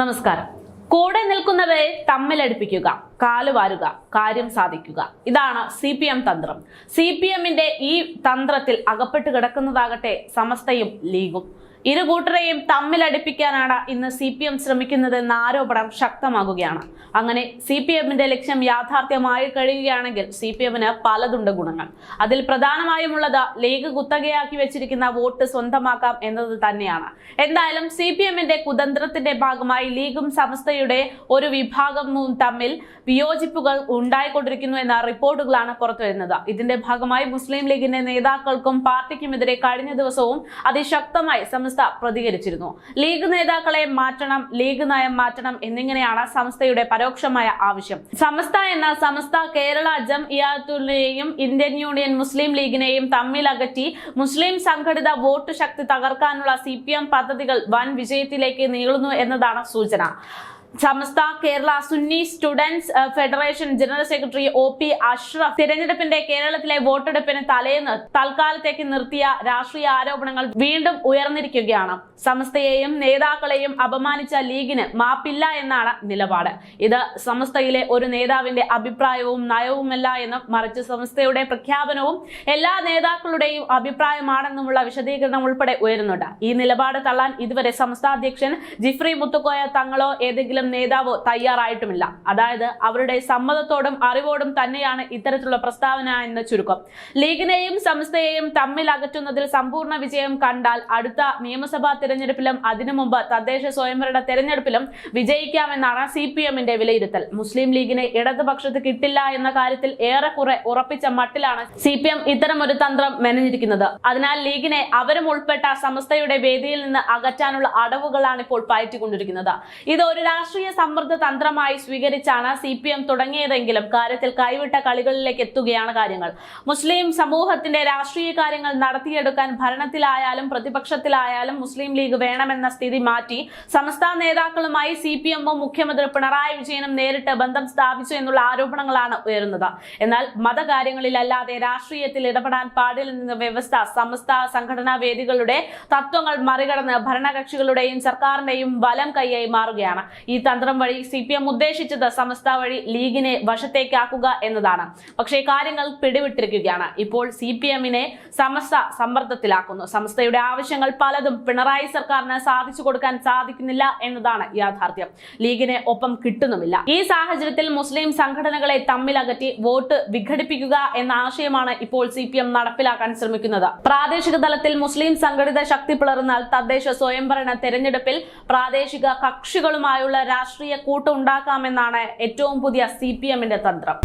നമസ്കാരം. കൂടെ നിൽക്കുന്നവരെ തമ്മിലടുപ്പിക്കുക കാലുവാരുക കാര്യം സാധിക്കുക. ഇതാണ് സി പി എം തന്ത്രം. സി പി എമ്മിന്റെ ഈ തന്ത്രത്തിൽ അകപ്പെട്ട് കിടക്കുന്നതാകട്ടെ സമസ്തയും ലീഗും. ഇരു കൂട്ടരെയും തമ്മിലടിപ്പിക്കാനാണ് ഇന്ന് സി പി എം ശ്രമിക്കുന്നതെന്ന ആരോപണം ശക്തമാകുകയാണ്. അങ്ങനെ സി പി എമ്മിന്റെ ലക്ഷ്യം യാഥാർത്ഥ്യമായി കഴിയുകയാണെങ്കിൽ സി പി എമ്മിന് പലതുണ്ട് ഗുണങ്ങൾ. അതിൽ പ്രധാനമായുമുള്ളത് ലീഗ് കുത്തകയാക്കി വെച്ചിരിക്കുന്ന വോട്ട് സ്വന്തമാക്കാം എന്നത് തന്നെയാണ്. എന്തായാലും സി പി എമ്മിന്റെ കുതന്ത്രത്തിന്റെ ഭാഗമായി ലീഗും സമസ്തയുടെ ഒരു വിഭാഗവും തമ്മിൽ വിയോജിപ്പുകൾ ഉണ്ടായിക്കൊണ്ടിരിക്കുന്നു എന്ന റിപ്പോർട്ടുകളാണ് പുറത്തുവരുന്നത് ഇതിന്റെ ഭാഗമായി മുസ്ലിം ലീഗിന്റെ നേതാക്കൾക്കും പാർട്ടിക്കുമെതിരെ കഴിഞ്ഞ ദിവസവും അതിശക്തമായി സമസ്ത പ്രതികരിച്ചിരുന്നു. ലീഗ് നേതാക്കളെ മാറ്റണം ലീഗ് നയം മാറ്റണം എന്നിങ്ങനെയാണ് സംസ്ഥയുടെ പരോക്ഷമായ ആവശ്യം. സമസ്ത എന്ന സമസ്ത കേരള ജം ഇയാത്തുലിനെയും ഇന്ത്യൻ യൂണിയൻ മുസ്ലിം ലീഗിനെയും തമ്മിൽ അകറ്റി മുസ്ലിം സംഘടിത വോട്ട് ശക്തി തകർക്കാനുള്ള സി പദ്ധതികൾ വൻ വിജയത്തിലേക്ക് നീളുന്നു എന്നതാണ് സൂചന. Samastha Kerala Sunni students federation general secretary O P Ashraf തിരഞ്ഞെടുപ്പിന്റെ കേരളത്തിലെ വോട്ടെടുപ്പിന് തലേന്ന് തൽക്കാലത്തേക്ക് നിർത്തിയ രാഷ്ട്രീയ ആരോപണങ്ങൾ വീണ്ടും ഉയർന്നിരിക്കുകയാണ്. സമസ്തയെയും നേതാക്കളെയും അപമാനിച്ച ലീഗിന് മാപ്പില്ല എന്നാണ് നിലപാട്. ഇത് സമസ്തയിലെ ഒരു നേതാവിന്റെ അഭിപ്രായവും നയവുമല്ല എന്നും മറിച്ച് സമസ്തയുടെ പ്രഖ്യാപനവും എല്ലാ നേതാക്കളുടെയും അഭിപ്രായമാണെന്നുമുള്ള വിശദീകരണം ഉൾപ്പെടെ ഉയരുന്നുണ്ട്. ഈ നിലപാട് തള്ളാൻ ഇതുവരെ സംസ്ഥാന അധ്യക്ഷൻ ജിഫ്രി മുത്തുക്കോയ തങ്ങളോ ഏതെങ്കിലും നേതാവോ തയ്യാറായിട്ടുമില്ല. അതായത് അവരുടെ സമ്മതത്തോടും അറിവോടും തന്നെയാണ് ഇത്തരത്തിലുള്ള പ്രസ്താവന എന്ന് ചുരുക്കം. ലീഗിനെയും സംസ്ഥയെയും തമ്മിൽ അകറ്റുന്നതിൽ സമ്പൂർണ വിജയം കണ്ടാൽ അടുത്ത നിയമസഭാ തെരഞ്ഞെടുപ്പിലും അതിനു മുമ്പ് തദ്ദേശ സ്വയംഭരണ തെരഞ്ഞെടുപ്പിലും വിജയിക്കാമെന്നാണ് സി പി എമ്മിന്റെ വിലയിരുത്തൽ. മുസ്ലിം ലീഗിനെ ഇടതുപക്ഷത്ത് കിട്ടില്ല എന്ന കാര്യത്തിൽ ഏറെക്കുറെ ഉറപ്പിച്ച മട്ടിലാണ് സി പി എം ഇത്തരം ഒരു തന്ത്രം മെനഞ്ഞിരിക്കുന്നത്. അതിനാൽ ലീഗിനെ അവരും ഉൾപ്പെട്ട സംസ്ഥയുടെ വേദിയിൽ നിന്ന് അകറ്റാനുള്ള അടവുകളാണ് ഇപ്പോൾ പയറ്റിക്കൊണ്ടിരിക്കുന്നത്. ഇത് ഒരു രാഷ്ട്രീയ സമ്മർദ്ദ തന്ത്രമായി സ്വീകരിച്ചാണ് സി പി എം തുടങ്ങിയതെങ്കിലും കാര്യത്തിൽ കൈവിട്ട കളികളിലേക്ക് എത്തുകയാണ് കാര്യങ്ങൾ. മുസ്ലിം സമൂഹത്തിന്റെ രാഷ്ട്രീയ കാര്യങ്ങൾ നടത്തിയെടുക്കാൻ ഭരണത്തിലായാലും പ്രതിപക്ഷത്തിലായാലും മുസ്ലിം ലീഗ് വേണമെന്ന സ്ഥിതി മാറ്റി സംസ്ഥാന നേതാക്കളുമായി സി പി എമ്മും മുഖ്യമന്ത്രി പിണറായി വിജയനും നേരിട്ട് ബന്ധം സ്ഥാപിച്ചു എന്നുള്ള ആരോപണങ്ങളാണ് ഉയരുന്നത്. എന്നാൽ മതകാര്യങ്ങളിലല്ലാതെ രാഷ്ട്രീയത്തിൽ ഇടപെടാൻ പാടില്ലെന്ന വ്യവസ്ഥ സമസ്ത സംഘടനാ വേദികളുടെ തത്വങ്ങൾ മറികടന്ന് ഭരണകക്ഷികളുടെയും സർക്കാരിന്റെയും വലം കൈയായി മാറുകയാണ്. ഈ തന്ത്രം വഴി സി പി എം ഉദ്ദേശിച്ചത് സമസ്ത വഴി ലീഗിനെ വശത്തേക്കാക്കുക എന്നതാണ്. പക്ഷേ കാര്യങ്ങൾ പിടിവിട്ടിരിക്കുകയാണ്. ഇപ്പോൾ സി പി എമ്മിനെ സമസ്ത സമ്മർദ്ദത്തിലാക്കുന്നു. സമസ്തയുടെ ആവശ്യങ്ങൾ പലതും പിണറായി സർക്കാരിന് സാധിച്ചു കൊടുക്കാൻ സാധിക്കുന്നില്ല എന്നതാണ് യാഥാർത്ഥ്യം. ലീഗിനെ ഒപ്പം കിട്ടുന്നുമില്ല. ഈ സാഹചര്യത്തിൽ മുസ്ലിം സംഘടനകളെ തമ്മിലകറ്റി വോട്ട് വിഘടിപ്പിക്കുക എന്ന ആശയമാണ് ഇപ്പോൾ സി പി എം നടപ്പിലാക്കാൻ ശ്രമിക്കുന്നത്. പ്രാദേശിക തലത്തിൽ മുസ്ലിം സംഘടിത ശക്തി പിളർന്നാൽ തദ്ദേശ സ്വയംഭരണ തെരഞ്ഞെടുപ്പിൽ പ്രാദേശിക കക്ഷികളുമായുള്ള രാഷ്ട്രീയ കൂട്ടുണ്ടാക്കാമെന്നാണ് ഏറ്റവും പുതിയ സി പി എമ്മിന്റെ തന്ത്രം.